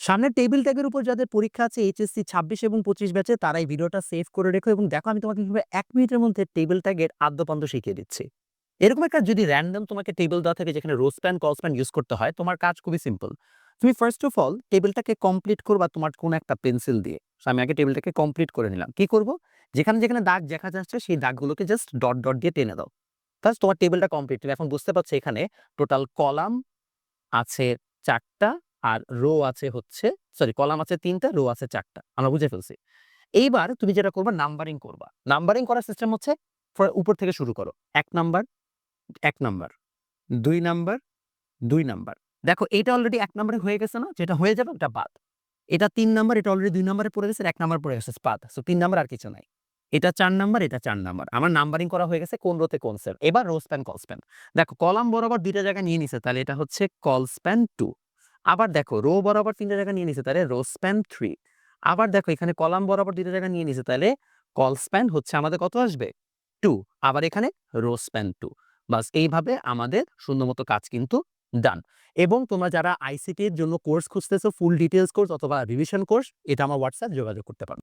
সামনের টেবিল ট্যাগের উপর যাদের পরীক্ষা আছে এইচএসসি ছাব্বিশ এবং পঁচিশ ব্যাচে তারা এই ভিডিওটা সেভ করে রেখো এবং দেখো আমি তোমাকে কীভাবে এক মিনিটের মধ্যে টেবিল ট্যাগের আদ্যপান্ত শিখিয়ে দিচ্ছি। এরকম একটা যদি র্যান্ডম তোমাকে টেবিল দেওয়া থাকে যেখানে rowspan colspan use করতে হয়, তোমার কাজ খুবই সিম্পল তুমি ফার্স্ট অফ অল টেবিলটাকে কমপ্লিট করবা তোমার কোন একটা পেন্সিল দিয়ে। আমি আগে টেবিলটাকে কমপ্লিট করে নিলাম। কি করব? যেখানে যেখানে দাগ দেখা যাচ্ছে, সেই দাগগুলোকে জাস্ট ডট ডট দিয়ে টেনে দাও। ফার্স্ট তোমার টেবিলটা কমপ্লিট এখন বুঝতে পারছ এখানে টোটাল কলাম আছে চারটা আর রো আছে হচ্ছে, সরি, কলাম আছে তিনটা, রো আছে চারটা। আমরা বুঝে ফেলছি। এইবার তুমি যেটা করবা নাম্বারিং করবা। নাম্বারিং করার সিস্টেম হচ্ছে উপর থেকে শুরু করো। এক নাম্বার এক নাম্বার দুই নাম্বার দুই নাম্বার দেখো, এটা অলরেডি এক নাম্বারে হয়ে গেছে না? যেটা হয়ে যাবে, ওটা বাদ। এটা তিন নাম্বার এটা অলরেডি দুই নাম্বারে পড়ে গেছে এক নাম্বার পড়ে গেছে, বাদ। সো তিন নাম্বার আর কিছু নাই। এটা চার নাম্বার এটা চার নাম্বার আমার নাম্বারিং করা হয়ে গেছে কোন রোতে কোন সেল এবার রো স্প্যান কল স্প্যান দেখো, কলাম বরাবর দুইটা জায়গা নিয়ে নিছে, তাহলে এটা হচ্ছে কল স্প্যান টু আবার দেখো রো বরাবর তিনটা জায়গা নিয়ে নিছে, তাহলে রো স্প্যান থ্রি আবার দেখো এখানে কলাম বরাবর দুইটা জায়গা নিয়ে নিছে, তাহলে কল স্প্যান হচ্ছে আমাদের কত আসবে? টু আবার এখানে রো স্প্যান টু বাস এইভাবে আমাদের শূন্যমতো কাজ কিন্তু ডান এবং তোমরা যারা আইসিটির জন্য কোর্স খুঁজতেছো ফুল ডিটেলস কোর্স অথবা রিভিশন কোর্স এটা আমার হোয়াটসঅ্যাপ যোগাযোগ করতে পারো।